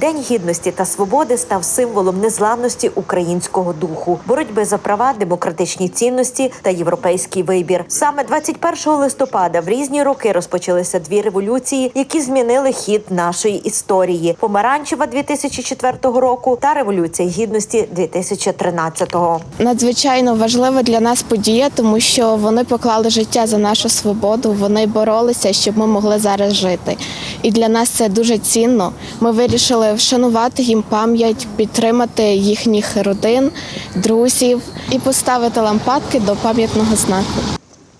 День гідності та свободи став символом незламності українського духу, боротьби за права, демократичні цінності та європейський вибір. Саме 21 листопада в різні роки розпочалися дві революції, які змінили хід нашої історії: помаранчева 2004 року та революція гідності 2013-го. Надзвичайно важлива для нас подія, тому що вони поклали життя за нашу свободу. Вони боролися, щоб ми могли зараз жити. І для нас це дуже цінно. Ми вирішили вшанувати їм пам'ять, підтримати їхніх родин, друзів і поставити лампадки до пам'ятного знаку.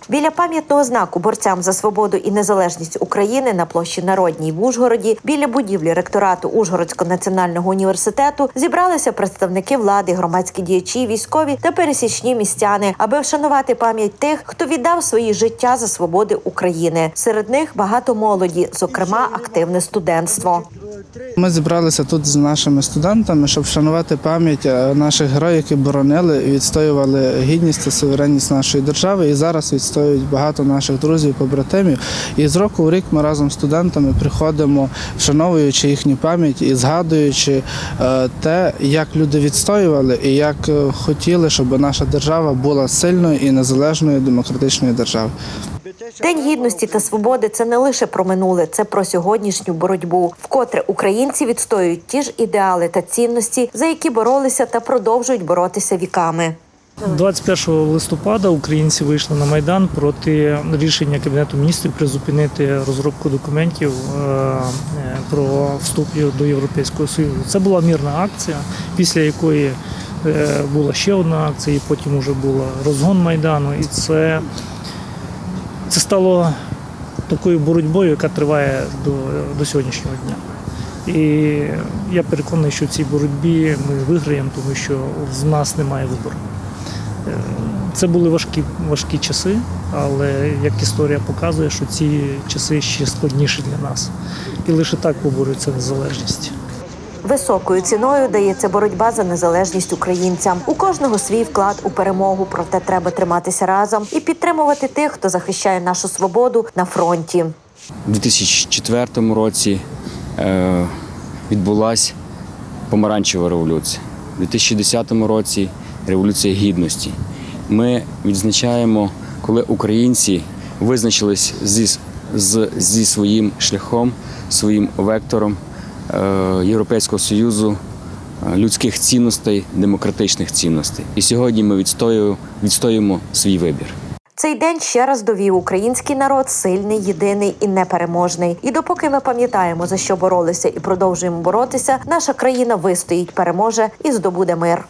Біля пам'ятного знаку борцям за свободу і незалежність України на площі Народній в Ужгороді, біля будівлі ректорату Ужгородського національного університету зібралися представники влади, громадські діячі, військові та пересічні містяни, аби вшанувати пам'ять тих, хто віддав свої життя за свободи України. Серед них багато молоді, зокрема активне студентство. Ми зібралися тут з нашими студентами, щоб вшанувати пам'ять е, наших героїв, які боронили і відстоювали гідність та суверенність нашої держави. І зараз відстоюють багато наших друзів, побратимів. І з року в рік ми разом з студентами приходимо, вшановуючи їхню пам'ять і згадуючи е, те, як люди відстоювали і як е, хотіли, щоб наша держава була сильною і незалежною демократичною державою. День гідності та свободи це не лише про минуле, це про сьогоднішню боротьбу. Вкотре українці відстоюють ті ж ідеали та цінності, за які боролися та продовжують боротися віками. 21 листопада українці вийшли на майдан проти рішення кабінету міністрів призупинити розробку документів е, е, про вступ до Європейського Союзу. Це була мирна акція, після якої е, була ще одна акція, і потім вже була розгон майдану. І це, це стало такою боротьбою, яка триває до, до сьогоднішнього дня. І я переконаний, що в цій боротьбі ми виграємо, тому що в нас немає вибору. Це були важкі, важкі часи, але як історія показує, що ці часи ще складніші для нас. І лише так поборюється незалежність. Високою ціною дається боротьба за незалежність українцям. У кожного свій вклад у перемогу. Проте треба триматися разом і підтримувати тих, хто захищає нашу свободу на фронті. У 2004 році е, відбулася помаранчева революція. У 2010 році революція гідності. Ми відзначаємо, коли українці визначились зі, зі своїм шляхом, своїм вектором Європейського Союзу, е, людських цінностей, демократичних цінностей. І сьогодні ми відстоюємо, відстоюємо свій вибір. Цей день ще раз довів український народ сильний, єдиний і непереможний. І допоки ми пам'ятаємо за що боролися і продовжуємо боротися, наша країна вистоїть, переможе і здобуде мир.